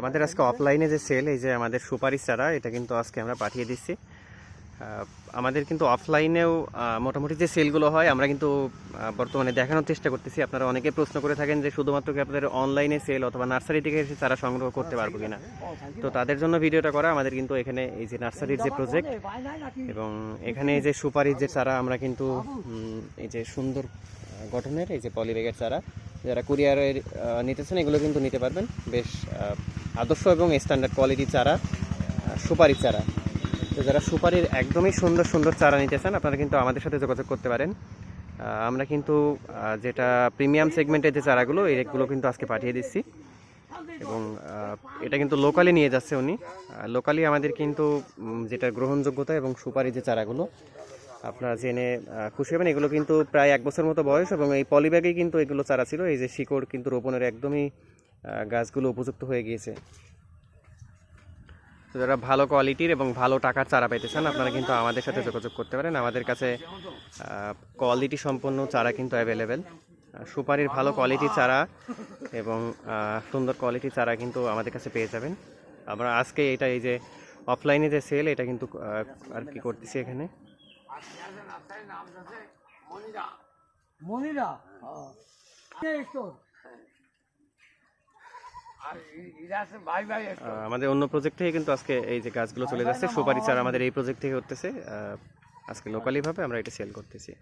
আমাদের আজকে অফলাইনে যে সেল এই যে আমাদের সুপারি চারা, এটা কিন্তু আজকে আমরা পাঠিয়ে দিচ্ছি। আমাদের কিন্তু অফলাইনেও মোটামুটি যে সেলগুলো হয়, আমরা কিন্তু বর্তমানে দেখানোর চেষ্টা করতেছি। আপনারা অনেকে প্রশ্ন করে থাকেন যে শুধুমাত্র কি আপনাদের অনলাইনে সেল অথবা নার্সারি থেকে এসে চারা সংগ্রহ করতে পারব কিনা? তো তাদের জন্য ভিডিওটা করা, আমাদের কিন্তু এখানে এই যে নার্সারির যে প্রজেক্ট এবং এখানে এই যে সুপারির যে চারা, আমরা কিন্তু এই যে সুন্দর গঠনের, এই যে পলিব্যাগের চারা যারা কুরিয়ারের নিতেছেন এগুলো কিন্তু নিতে পারবেন। বেশ আদর্শ এবং স্ট্যান্ডার্ড কোয়ালিটি চারা আহ, সুপারির চারা। তো যারা সুপারির একদমই সুন্দর সুন্দর চারা নিতে চান আপনারা কিন্তু আমাদের সাথে যোগাযোগ করতে পারেন। আমরা কিন্তু যেটা প্রিমিয়াম সেগমেন্টের যে চারাগুলো এগুলো কিন্তু আজকে পাঠিয়ে দিচ্ছি। এবং এটা কিন্তু লোকালি নিয়ে যাচ্ছে উনি। লোকালি আমাদের কিন্তু যেটা গ্রহণযোগ্যতা এবং সুপারি যে চারাগুলো আপনারা জেনে খুশি হবেন। এগুলো কিন্তু প্রায় এক বছর মতো বয়স এবং এই পলিব্যাগেই কিন্তু এগুলো চারা ছিল। এই যে শিকড় কিন্তু রোপণের একদমই গাছগুলো উপযুক্ত হয়ে গিয়েছে। তো যারা ভালো কোয়ালিটির এবং ভালো টাকার চারা পেতে চান, আপনারা কিন্তু আমাদের সাথে যোগাযোগ করতে পারেন। আমাদের কাছে কোয়ালিটি সম্পন্ন চারা কিন্তু অ্যাভেলেবেল সুপারির ভালো কোয়ালিটি চারা এবং সুন্দর কোয়ালিটি চারা কিন্তু আমাদের কাছে পেয়ে যাবেন। আমরা আজকে এটা এই যে অফলাইনে যে সেল এটা কিন্তু আর কি করতেছি এখানে? মনিরা? হ্যাঁ স্টোর আর এরা আছে ভাই ভাই আহ, আমাদের অন্য প্রজেক্ট থেকে কিন্তু আজকে এই যে গাছগুলো চলে যাচ্ছে সুপারি চারা আমাদের এই প্রজেক্ট থেকে হতেছে। আজকে লোকালিভাবে আমরা এটা সেল করতেছি।